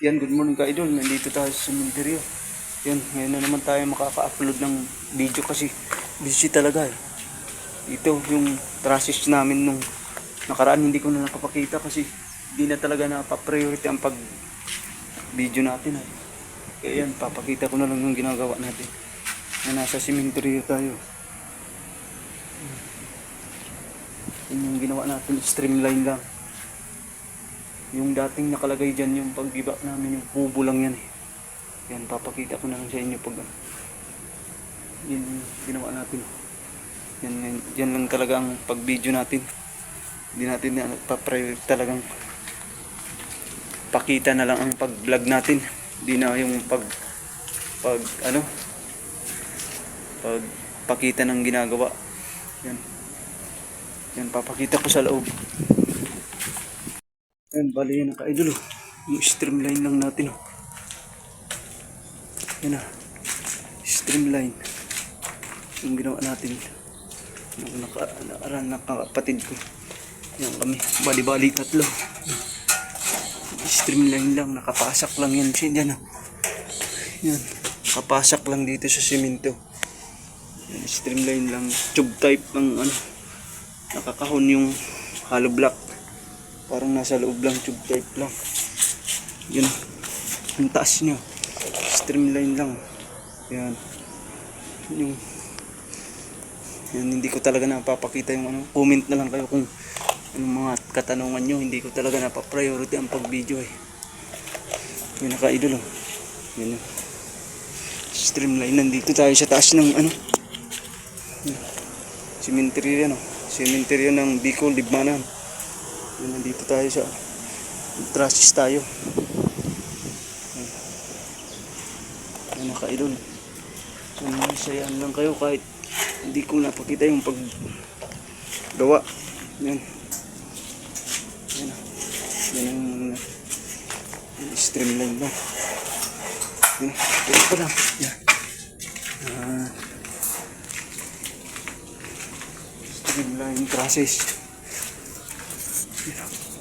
Yan, good morning ka idol. Nandito tayo sa cemetery. Yan, ngayon na naman tayo makaka-upload ng video kasi busy talaga eh. Ito yung process namin nung nakaraan hindi ko na nakapakita kasi hindi na talaga napapriority ang pag video natin eh. Kaya yan, papakita ko na lang yung ginagawa natin. Na nasa cemetery tayo. Yan yung ginawa natin, streamline lang. Yung dating nakalagay dyan, yung paggiba namin, yung kubo lang yan eh. Yan, papakita ko na lang sa inyo pag. Yan ginawa natin. Yan, yan, yan lang talaga ang pag-video natin. Hindi natin na pa-priority talagang pakita na lang ang pag-vlog natin. Hindi na yung pag pag ano pag pakita ng ginagawa. Yan. Yan papakita ko sa loob. Yan, bali yan ang ka-idol oh. Yung streamline lang natin oh. Yan ah. Streamline. Yung ginawa natin. Yung naka, naka, nakakapatid ko. Yan kami. Bali-bali tatlo. Streamline lang. Nakapasak lang yan. Siya dyan oh. Yan. Nakapasak lang dito sa simento. Yan, streamline lang. Tube type ng ano. Nakakahon yung hollow block. Parang nasa loob lang, tube type lang. Yun. Ang taas niya. Streamline lang. Yan. Yung yan, hindi ko talaga napapakita yung ano. Comment na lang kayo kung anong mga katanungan nyo. Hindi ko talaga napapriority ang pag-video eh. Yun naka-idol oh. Yan yun. Streamline. Nandito tayo sa taas ng ano. Cemetery yan oh. Cemetery ng Bicol, Libmanan. Yan, nandito tayo sa trasis tayo. Yan, naka-idol. Masayaan lang kayo kahit hindi ko napakita yung paggawa. Yan. Yan. Yan ang streamline lang. Yan. Yan pa lang. Yan. Ah. streamline. Yeah.